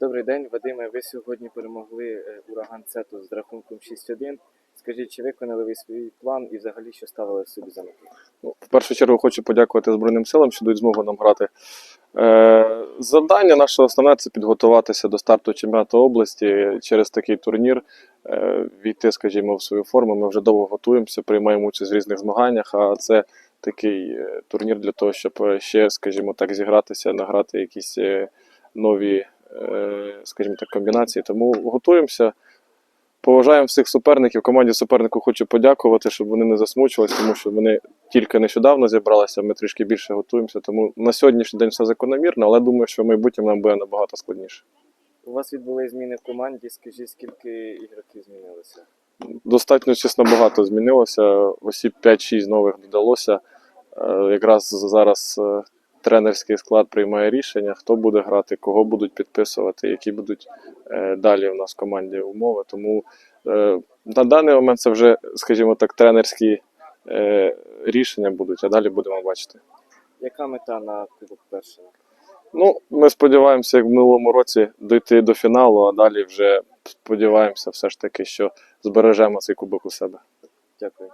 Добрий день, Вадиме. Ви сьогодні перемогли е, ураган Цету з рахунком 6-1. Скажіть, чи виконали ви свій план і взагалі що ставили собі за мету? Ну, В першу чергу хочу подякувати Збройним силам, що дають змогу нам грати. Е, завдання наше основне це підготуватися до старту чемпіонату області через такий турнір, е, війти, скажімо, в свою форму. Ми вже довго готуємося, приймаємо участь в різних змаганнях, а це такий е, турнір для того, щоб е, ще, скажімо так, зігратися, награти якісь нові, скажімо так, комбінації. Тому готуємося. Поважаємо всіх суперників. Команді супернику хочу подякувати, щоб вони не засмучувалися, тому що вони тільки нещодавно зібралися. Ми трішки більше готуємося. Тому на сьогоднішній день все закономірно, але думаю, що в майбутньому нам буде набагато складніше. У вас відбули зміни в команді. Скажіть, скільки ігроків змінилося? Достатньо чесно багато змінилося. Осіб 5-6 нових додалося. Е, Якраз зараз е, тренерський склад приймає рішення, хто буде грати, кого будуть підписувати, які будуть е, далі у нас в команді умови. Тому е, на даний момент це вже, скажімо так, тренерські е, рішення будуть, а далі будемо бачити. Яка мета на Кубок першого? Ну, ми сподіваємося, як в минулому році, дойти до фіналу, а далі вже сподіваємося все ж таки, що збережемо цей кубок у себе. Дякую.